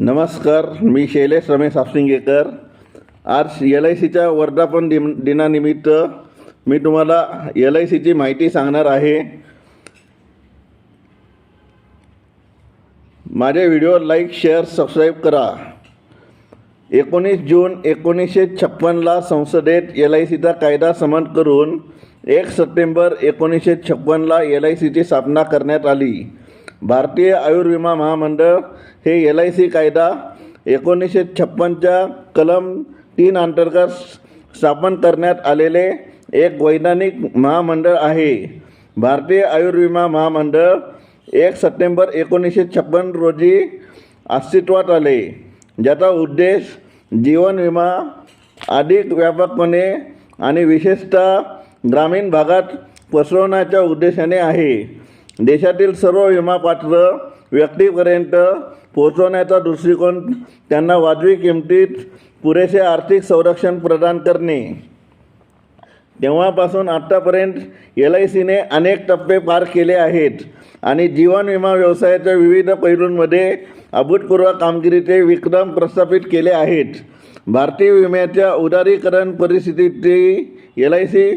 नमस्कार मी शैलेश रमेश हापसिंगेकर आज L I सीच्या वर्धापन दिन दिनानिमित्त मी तुम्हाला एल आय सीची माहिती सांगणार आहे. माझे व्हिडिओ लाईक शेअर सबस्क्राईब करा. एकोणीस जून एकोणीसशे छप्पनला संसदेत एल आय सीचा कायदा समन करून एक सप्टेंबर एकोणीसशे छप्पनला एल आय सीची स्थापना करण्यात आली. भारतीय आयुर्विमा महामंडळ हे एल आय सी कायदा एकोणीसशे छप्पनच्या कलम तीन अंतर्गत स्थापन करण्यात आलेले एक वैधानिक महामंडळ आहे. भारतीय आयुर्विमा महामंडळ एक सप्टेंबर एकोणीसशे छप्पन रोजी अस्तित्वात आले. ज्याचा उद्देश जीवन विमा अधिक व्यापकपणे आणि विशेषतः ग्रामीण भागात पसरवण्याच्या उद्देशाने आहे. देशातील सर्व विमापात्र व्यक्तीपर्यंत पोहोचवण्याचा दृष्टिकोन त्यांना वाजवी किमतीत पुरेसे आर्थिक संरक्षण प्रदान करणे. तेव्हापासून आत्तापर्यंत एल आय सीने अनेक टप्पे पार केले आहेत आणि जीवन विमा व्यवसायाच्या विविध पैलूंमध्ये अभूतपूर्व कामगिरीचे विक्रम प्रस्थापित केले आहेत. भारतीय विम्याच्या उदारीकरण परिस्थितीची एल आय सी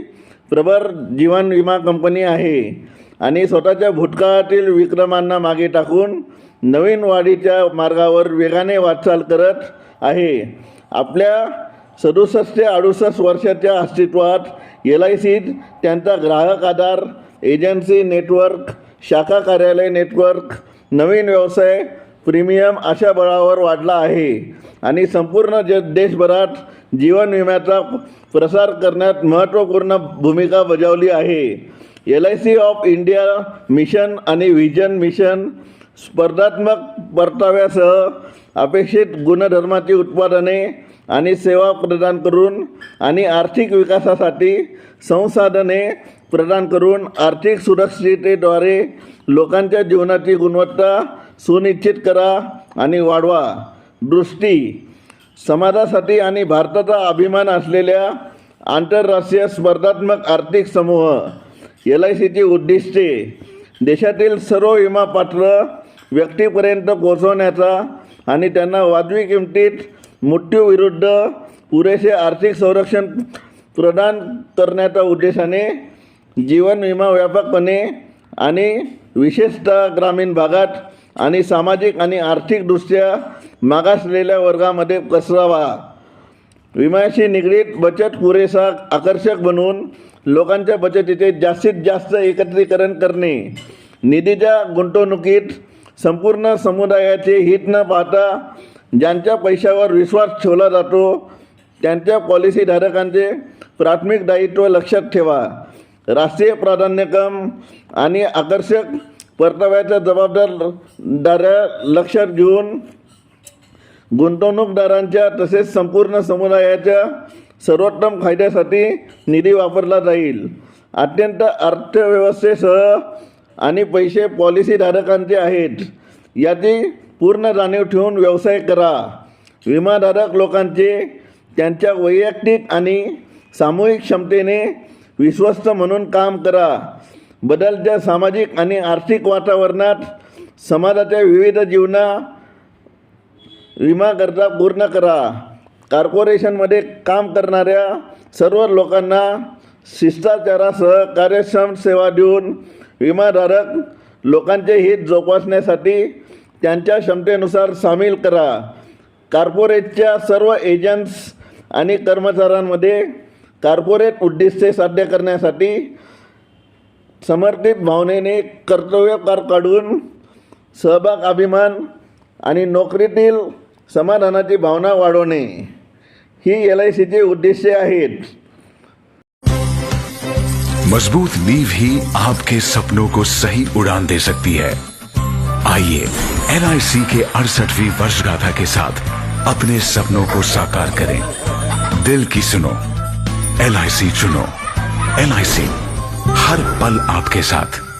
प्रबर जीवन विमा कंपनी आहे. आणि स्वतःच्या भूतकाळातील विक्रमांना मागे टाकून नवीन वाढीच्या मार्गावर वेगाने वाटचाल करत आहे. आपल्या सदुसष्ट ते अडुसष्ट वर्षाच्या अस्तित्वात एल आय सीत त्यांचा ग्राहक आधार एजन्सी नेटवर्क शाखा कार्यालय नेटवर्क नवीन व्यवसाय प्रीमियम अशा बळावर वाढला आहे. आणि संपूर्ण ज देशभरात जीवन विम्याचा प्रसार करण्यात महत्त्वपूर्ण भूमिका बजावली आहे. L I C of India mission आणि व्हिजन मिशन स्पर्धात्मक परताव्यासह अपेक्षित गुणधर्माची उत्पादने आणि सेवा प्रदान करून आणि आर्थिक विकासासाठी संसाधने प्रदान करून आर्थिक सुरक्षिततेद्वारे लोकांच्या जीवनाची गुणवत्ता सुनिश्चित करा आणि वाढवा. दृष्टी. समाजासाठी आणि भारताचा अभिमान असलेल्या आंतरराष्ट्रीय स्पर्धात्मक आर्थिक समूह एल आय सीची उद्दिष्टे देशातील सर्व विमा पात्र व्यक्तीपर्यंत पोहोचवण्याचा आणि त्यांना वाजवी किमतीत मृत्यूविरुद्ध पुरेसे आर्थिक संरक्षण प्रदान करण्याच्या उद्देशाने जीवन विमा व्यापकपणे आणि विशेषतः ग्रामीण भागात आणि सामाजिक आणि आर्थिकदृष्ट्या मागासलेल्या वर्गामध्ये पसरावा. विम्याशी निगडीत बचत पुरेसा आकर्षक बनवून लोकांच्या बचतीचे जास्तीत जास्त एकत्रीकरण करणे. निधीच्या गुंतवणुकीत संपूर्ण समुदायाचे हित न पाहता ज्यांच्या पैशावर विश्वास ठेवला जातो त्यांच्या पॉलिसीधारकांचे प्राथमिक दायित्व लक्षात ठेवा. राष्ट्रीय प्राधान्यक्रम आणि आकर्षक परताव्याच्या दाऱ्या लक्षात घेऊन गुंतवणूकदारांच्या तसेच संपूर्ण समुदायाच्या सर्वोत्तम फायद्यासाठी निधी वापरला जाईल. अत्यंत अर्थव्यवस्थेसह आणि पैसे पॉलिसीधारकांचे आहेत. याची पूर्ण जाणीव ठेवून व्यवसाय करा. विमाधारक लोकांचे त्यांच्या वैयक्तिक आणि सामूहिक क्षमतेने विश्वस्त म्हणून काम करा. बदलत्या सामाजिक आणि आर्थिक वातावरणात समाजाच्या विविध जीवना विमा गरजा पूर्ण करा. कॉर्पोरेशनमध्ये काम करणाऱ्या सर्व लोकांना शिष्टाचारासह कार्यक्षम सेवा देऊन विमाधारक लोकांचे हित जोपासण्यासाठी त्यांच्या क्षमतेनुसार सामील करा. कार्पोरेटच्या सर्व एजंट्स आणि कर्मचाऱ्यांमध्ये कार्पोरेट उद्दिष्टे साध्य करण्यासाठी समर्पित भावनेने कर्तव्य पार काढून सहभाग अभिमान आणि नोकरीतील समाधानाची भावना वाढवणे ही एल आय सीची उद्देश्ये आहेत. मज़बूत नींव ही आपके सपनों को सही उड़ान दे सकती है। आइए, एलआईसी के अड़सठवीं वर्षगाथा के साथ अपने सपनों को साकार करें। दिल की सुनो, एलआईसी चुनो। एलआईसी, हर पल आपके साथ।